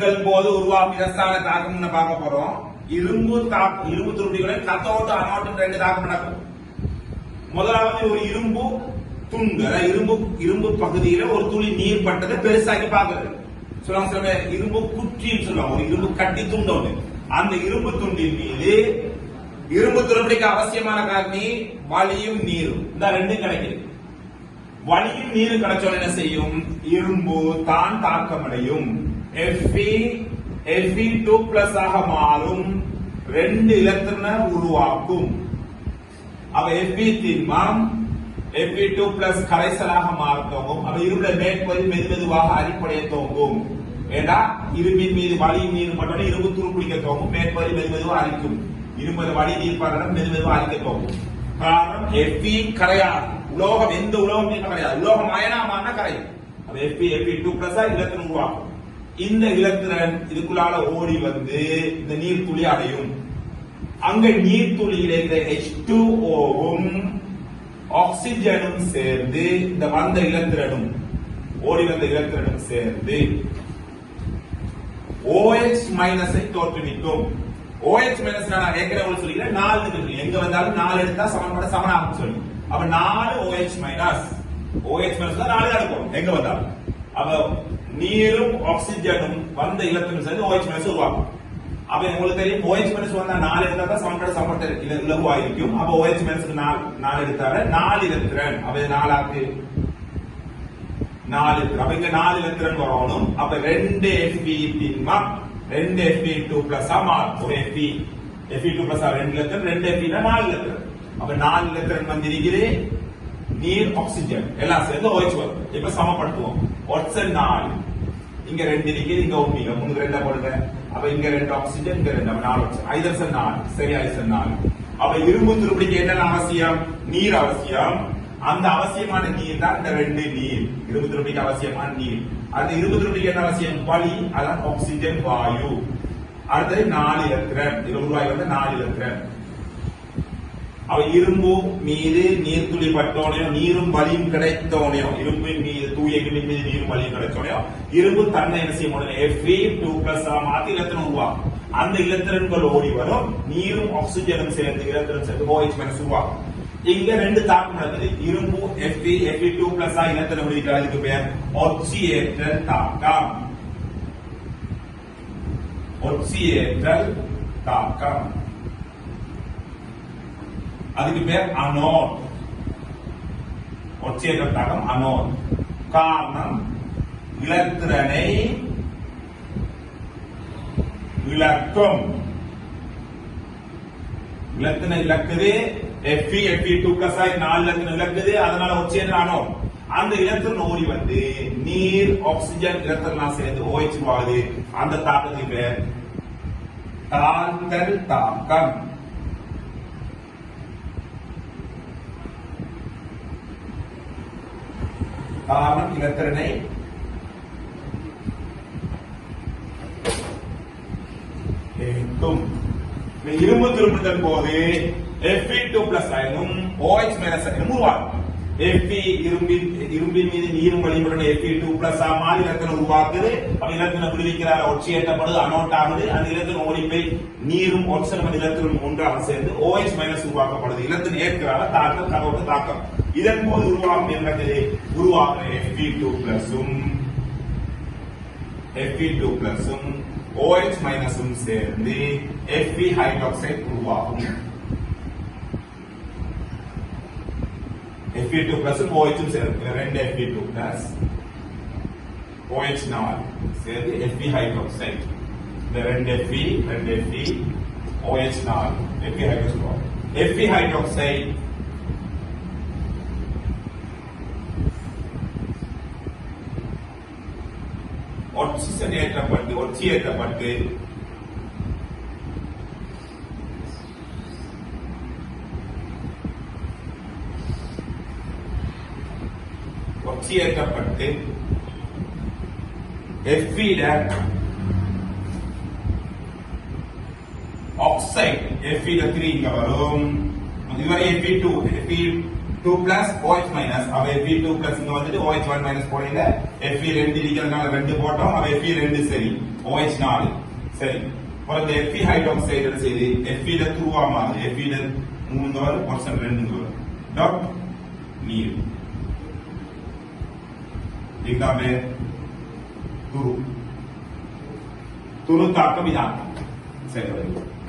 துருப்பிடித்தல் போது உருவாகும் இரசாயன தாக்கம்னு பார்க்க போறோம். இரும்பு தாக்கம் இரும்பு துருப்பிடிகளில் கத்தோட்டு அனோட்டும் ரெண்டு தாக்கம் நடக்கும். முதலாவது ஒரு இரும்பு துண்டு அதாவது இரும்பு இரும்பு பகுதியில ஒரு துளி நீர் பட்டதை பெருசாக்கி பாக்குறது சொல்லுவாங்க சில இரும்பு குற்றின்னு சொல்லுவாங்க. ஒரு இரும்பு கட்டி துண்டு ஒண்ணு. அந்த இரும்பு துண்டின் மீது இரும்பு துருப்பிடிக்க அவசியமான காரணி வலியும் நீரும். இந்த ரெண்டும் கிடைக்குது. வலியும் நீரும் கிடைச்சோட என்ன செய்யும்? இரும்பு தான் தாக்கமடையும். Fe Fe டூ பிளஸ் ஆக மாறும். ரெண்டு இலத்திரனை உருவாக்கும். அவ Fe திண்மம் Fe டூ பிளஸ் கரைசலாக மாற துவங்கும். அவ இரும்புல மேற்பகுதி மெது மெதுவாக அடிப்படைய தோங்கும் ஏண்டா? இரும்பின் மீது வலி நீர் மட்டும் இரும்பு துருப்பிடிக்க தோங்கும் மேற்பகுதி மெது மெதுவாக அரிக்கும் இரும்பது வலி நீர் படுறது மெது மெதுவாக அரிக்க துவங்கும். காரணம் Fe கரையாது. உலோகம் எந்த உலோகம் கரையாது. உலோகம் அயனாமான கரையும். அது Fe Fe டூ பிளஸ் இலத்திரன் உருவாக்கும். இந்த இலத்திரன் இதுக்குள்ளால ஓடி வந்து இந்த நீர் துளி அடையும். அங்க நீர் துளியில இந்த H2O-வும் ஆக்சிஜனும் சேர்ந்து இந்த வந்த இலத்திரனும் ஓடி வந்த இலத்திரனும் சேர்ந்து ஓஎச் மைனஸை தோற்றுவிக்கும் ஓஎச் மைனஸ் நான் ஏற்கனவே சொல்லிக்கிறேன் நாலு இருக்கு. எங்க வந்தாலும் நாலு எடுத்தா சமன்பாடு சமனாகும் சொல்லி. அப்ப நாலு ஓஎச் மைனஸ் ஓஎச் மைனஸ் தான் நாலு தான் இருக்கும் எங்க வந்தாலும். அப்ப நீரும் ஆக்சிஜனும் வந்த இலத்திரனும் சேர்ந்து OH மைனஸ் உருவாக்கும். அப்ப உங்களுக்கு தெரியும் OH மைனஸ் வந்தா நாலு எடுத்தா தான் சமன்பாடு சமன்பாடு இல- இலகுவாயிருக்கும். அப்ப OH மைனஸ் நாலு நாலு எடுத்தால நாலு இலத்திரன். அப்ப இது நாலாக்கு நாலு அப்ப இங்க நாலு இலத்திரன் வரணும். அப்ப ரெண்டு எஃபி திண்மம் ரெண்டு எஃபி டூ பிளஸ் மாறும். ஒரு எஃபி எஃபி டூ பிளஸ் ரெண்டு இலத்திரன் ரெண்டு எஃபினா நாலு இலத்திரன். அப்ப நாலு இலத்திரன் வந்திருக்கிறேன் நீர் ஆக்சிஜன் எல்லாம் சேர்ந்து ஓய்ச்சு வரும் இப்ப சமப்படுத்துவோம். ஒட்ஸ் நாலு இங்க ரெண்டு இருக்குது இங்க ஒண்ணு இங்க மூணு ரெண்டா போடுங்க அப்ப இங்க ரெண்டு ஆக்சிஜன் இங்க ரெண்டு. நாலு ஆக்சிஜன் ஐதர்சன் நாலு சரி ஐதர்சன் நாலு அப்ப இரும்பு துருப்பிடிக்கு என்னென்ன அவசியம்? நீர் அவசியம். அந்த அவசியமான நீர் தான் இந்த ரெண்டு நீர். இரும்பு துருப்பிக்கு அவசியமான நீர். அடுத்த இரும்பு துருப்பிக்கு என்ன அவசியம்? வலி அதான் ஆக்சிஜன் வாயு. அடுத்தது நாலு இலத்திரன் இது உருவாகி வந்து நாலு இலத்திரன் அவ இரும்பும் மீது நீர்த்துளி பட்டோனையோ நீரும் வலியும் கிடைத்தோனையோ இரும்பின் மீது தூய இரும்பின் மீது நீரும் வலியும் கிடைச்சோனையோ இரும்பு தன்னை என்ன செய்ய முடியும் எஃப்இ டூ பிளஸ் மாத்தி இலத்திரம் உருவாகும் அந்த இலத்திரன்கள் ஓடி வரும். நீரும் ஆக்சிஜனும் சேர்ந்து இலத்திரம் சேர்ந்து OH ஓஹெச் மைனஸ் உருவாகும் இங்க ரெண்டு தாக்கம் நடக்குது. இரும்பு F E F E two plus இலத்திரம் வெளியிட்டு அதுக்கு பேர் ஒட்சியேற்றல் தாக்கம். ஒட்சியேற்றல் தாக்கம். அதுக்கு பேர் அனோட் ஒற்றையற்ற தாக்கம் காரணம் இலத்திரனை இலக்கம் இலத்தின இலக்குது எஃபி எஃபி டூ பிளஸ் ஆகி நாலு இலத்தின இலக்குது அதனால ஒற்றையற்ற அனோட் அந்த இலத்திரன் ஓடி வந்து நீர் ஆக்சிஜன் இலத்திரலாம் சேர்ந்து ஓய்ச்சு ஆகுது அந்த தாக்கத்துக்கு பேர் தாழ்த்தல் தாக்கம். காரணம் இலத்திரனை ஏற்றும் இரும்பு திரும்புதல் போது Fe டூ பிளஸ் அயனும் OH மைனஸ் அயனும் உருவாகும். எஃபி இரும்பின் இரும்பின் மீது நீரும் வழிபடுற எஃபி டூ பிளஸ் மாறி இலக்கணம் உருவாக்குது. அப்ப இலக்கணம் விடுவிக்கிறார் ஒட்சியேற்றப்படுது அனோட் ஆகுது அந்த இலத்திரம் ஒழிப்பை நீரும் ஒட்சனம் இலக்கணம் ஒன்றாக சேர்ந்து ஓஎச் மைனஸ் உருவாக்கப்படுது. இலக்கணம் ஏற்கிறார? தாக்கம் கரோட தாக்கம். இதன் போது உருவாகும் என்னது உருவாக்குற எஃபி டூ பிளஸும் எஃபி டூ பிளஸும் ஓஎச் மைனஸும் சேர்ந்து எஃபி ஹைட்ராக்சைடு உருவாகும். Fe டூ பிளஸும் OH சேர்ந்து ரெண்டு Fe டூ பிளஸ் OH நாலு சேர்ந்து Fe ஹைட்ராக்சைடு இந்த ரெண்டு Fe ரெண்டு Fe OH நாலு Fe hydroxide Fe hydroxide oxygen ஏற்றப்பட்டு ஒட்சி ஏற்றப்பட்டு ஒட்சி ஏற்றப்பட்டு எஃபில ஆக்சைடு எஃபில த்ரீ இங்க வரும். இதுவரை Fe two Fe two plus OH minus அவ எஃபி டூ பிளஸ் இங்க வந்துட்டு ஓஹெச் ஒன் மைனஸ் போடையில எஃபி ரெண்டு இருக்கிறதுனால ரெண்டு போட்டோம். அவ எஃபி ரெண்டு சரி. OH நாலு சரி. அப்புறம் இந்த எஃபி ஹைட்ராக்சைடு என்ன செய்யுது? எஃபில துருவா மாதிரி எஃபில மூணுங்க வரும் பர்சன்ட் ரெண்டுங்க வரும். டாட் நீர். இதுதான் துரு துரு தாக்கம் இதான் சரி